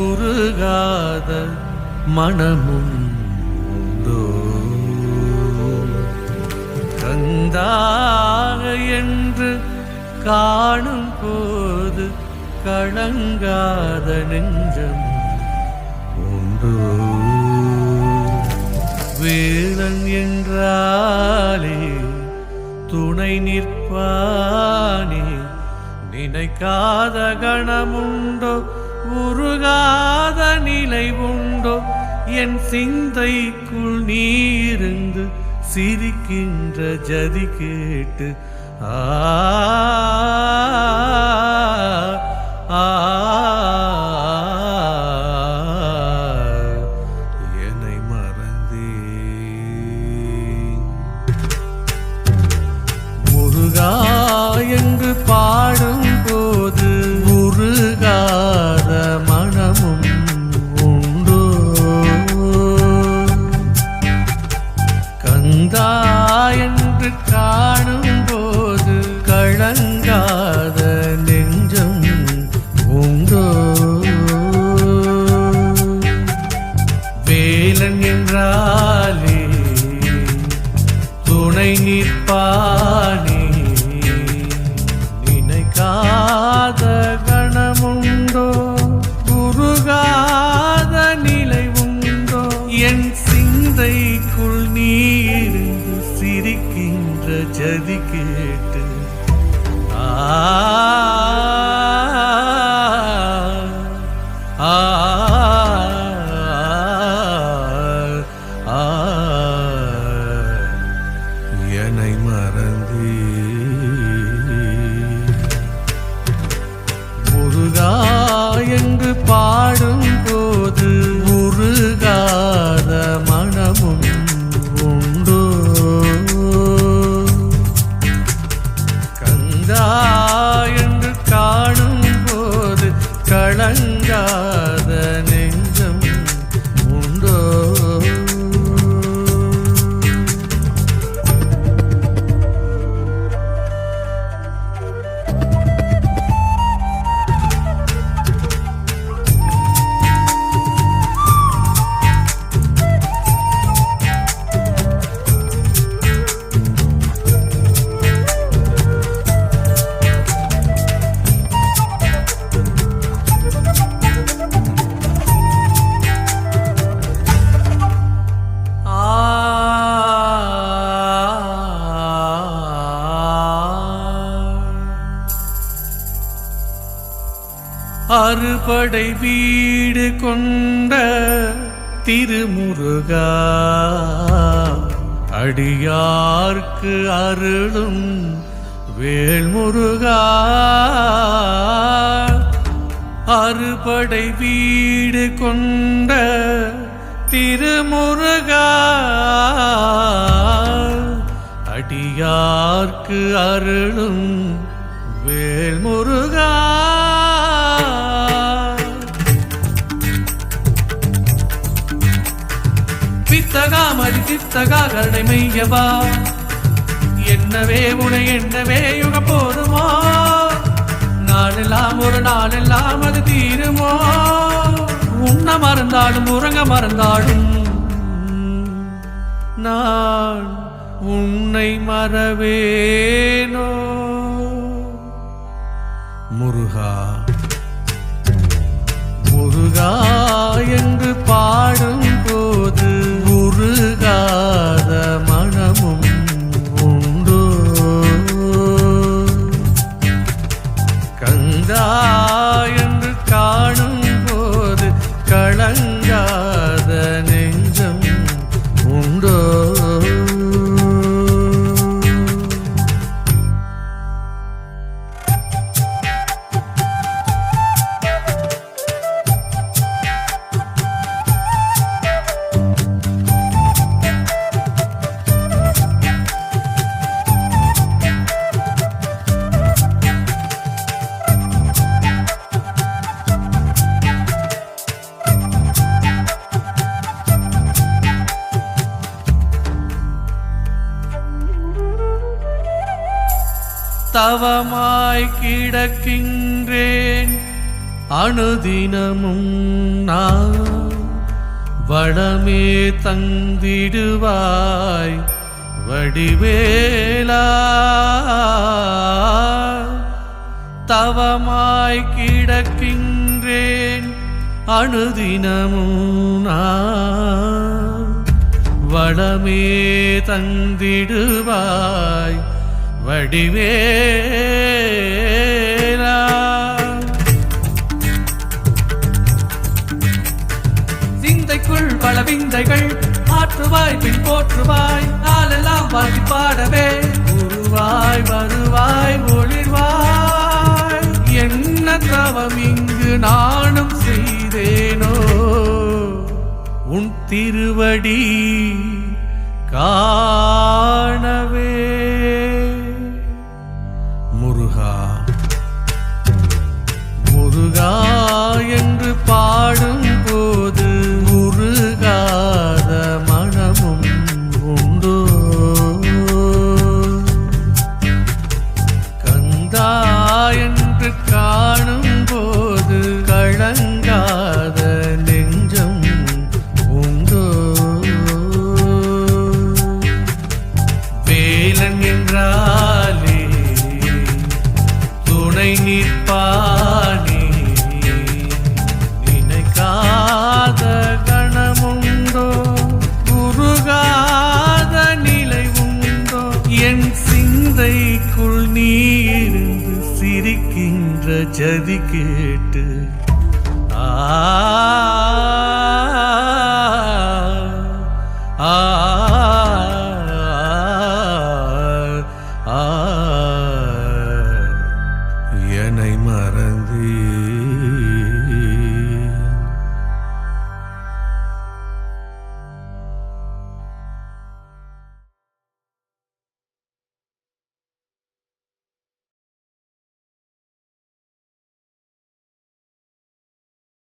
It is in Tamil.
உருகாத மனமும் கந்தாக என்று காணும் போது கலங்காத நெஞ்சம் உண்டோ? வேளன் என்றாலே துணை நிற்பானே? நினைக்காத கணமுண்டோ உருகாத நிலை உண்டோ என் சிந்தைக்குள் நீருந்து சிரிக்கின்ற ஜதி கேட்டு ஆ நினைக்காத 的。அறுபடை வீடு கொண்ட திருமுருகா. அடியார்க்கு அருளும் வேல்முருகா. அறுபடை வீடு கொண்ட திருமுருகா. அடியார்க்கு அருளும் வேல்முருகா. பித்தகா மதி சித்தகா கருணை மெய்யவா என்னவே உனை என்னவே யுக போதுமோ? நாளெல்லாம் ஒரு நாளெல்லாம் அது தீருமோ? உண்ண மறந்தாலும் உறங்க மறந்தாலும் நான் உன்னை மறவேனோ? முருகா முருகா என்று பா தவமாய் கிடக்கின்றேன். அணுதினமும் நான் வளமே தந்திடுவாய். வடிவேலா. தவமாய் கிடக்கின்றேன். அணுதினமும் நான் வளமே தந்திடுவாய். வடிவேலா. சிந்தைக்குள் பல விந்தைகள் ஆற்றுவாய் பின் போற்றுவாய். நாளெல்லாம் வாழ்த்தி பாடவே. உருவாய் வருவாய் ஒளிர்வாய். என்ன தவம் இங்கு நானும் செய்தேனோ? உன் திருவடி காண